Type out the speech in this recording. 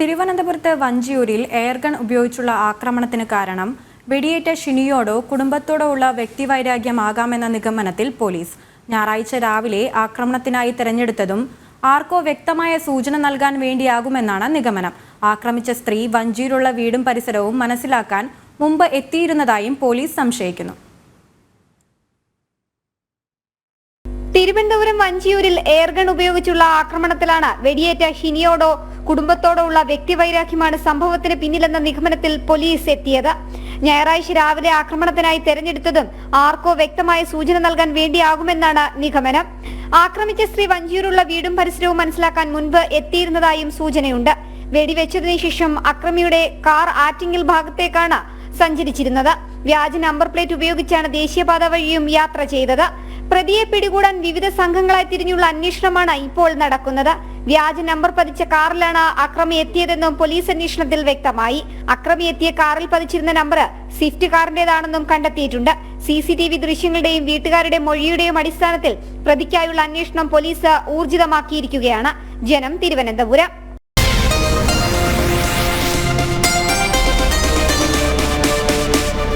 തിരുവനന്തപുരത്ത് വഞ്ചിയൂരിൽ എയർഗൺ ഉപയോഗിച്ചുള്ള ആക്രമണത്തിന് കാരണം വെടിയേറ്റ ഷിനിയോടോ കുടുംബത്തോടോ ഉള്ള വ്യക്തിവൈരാഗ്യമാകാമെന്ന നിഗമനത്തിൽ പോലീസ്. ഞായറാഴ്ച രാവിലെ ആക്രമണത്തിനായി തെരഞ്ഞെടുത്തതും ആർക്കോ വ്യക്തമായ സൂചന നൽകാൻ വേണ്ടിയാകുമെന്നാണ് നിഗമനം. ആക്രമിച്ച സ്ത്രീ വഞ്ചിയിലുള്ള വീടും പരിസരവും മനസ്സിലാക്കാൻ മുമ്പ് എത്തിയിരുന്നതായും പോലീസ് സംശയിക്കുന്നു. തിരുവനന്തപുരം വഞ്ചിയൂരിൽ എയർഗൺ ഉപയോഗിച്ചുള്ള ആക്രമണത്തിലാണ് വെടിയേറ്റ ഹിനിയോടോ കുടുംബത്തോടോ ഉള്ള വ്യക്തിവൈരാഗ്യമാണ് സംഭവത്തിന് പിന്നിലെന്ന നിഗമനത്തിൽ പോലീസ് എത്തിയത്. ഞായറാഴ്ച രാവിലെ ആക്രമണത്തിനായി തെരഞ്ഞെടുത്തതും ആർക്കോ വ്യക്തമായ സൂചന നൽകാൻ വേണ്ടിയാകുമെന്നാണ് നിഗമനം. ആക്രമിച്ച സ്ത്രീ വഞ്ചിയൂരുള്ള വീടും പരിസരവും മനസ്സിലാക്കാൻ മുൻപ് എത്തിയിരുന്നതായും സൂചനയുണ്ട്. വെടിവെച്ചതിനു ശേഷം അക്രമിയുടെ കാർ ആറ്റിങ്ങൽ ഭാഗത്തേക്കാണ് സഞ്ചരിച്ചിരുന്നത്. വ്യാജ നമ്പർ പ്ലേറ്റ് ഉപയോഗിച്ചാണ് ദേശീയപാത വഴിയും യാത്ര ചെയ്തത്. പ്രതിയെ പിടികൂടാൻ വിവിധ സംഘങ്ങളായി തിരിഞ്ഞുള്ള അന്വേഷണമാണ് ഇപ്പോൾ നടക്കുന്നത്. വ്യാജ നമ്പർ പതിച്ച കാറിലാണ് അക്രമി എത്തിയതെന്നും പോലീസ് അന്വേഷണത്തിൽ വ്യക്തമായി. അക്രമി എത്തിയ കാറിൽ പതിച്ചിരുന്ന നമ്പർ സ്വിഫ്റ്റ് കാറിന്റേതാണെന്നും കണ്ടെത്തിയിട്ടുണ്ട്. സി സി ടി വി ദൃശ്യങ്ങളുടെയും വീട്ടുകാരുടെ മൊഴിയുടെയും അടിസ്ഥാനത്തിൽ പ്രതിക്കായുള്ള അന്വേഷണം പോലീസ് ഊർജിതമാക്കിയിരിക്കുകയാണ്. ജനം തിരുവനന്തപുരം.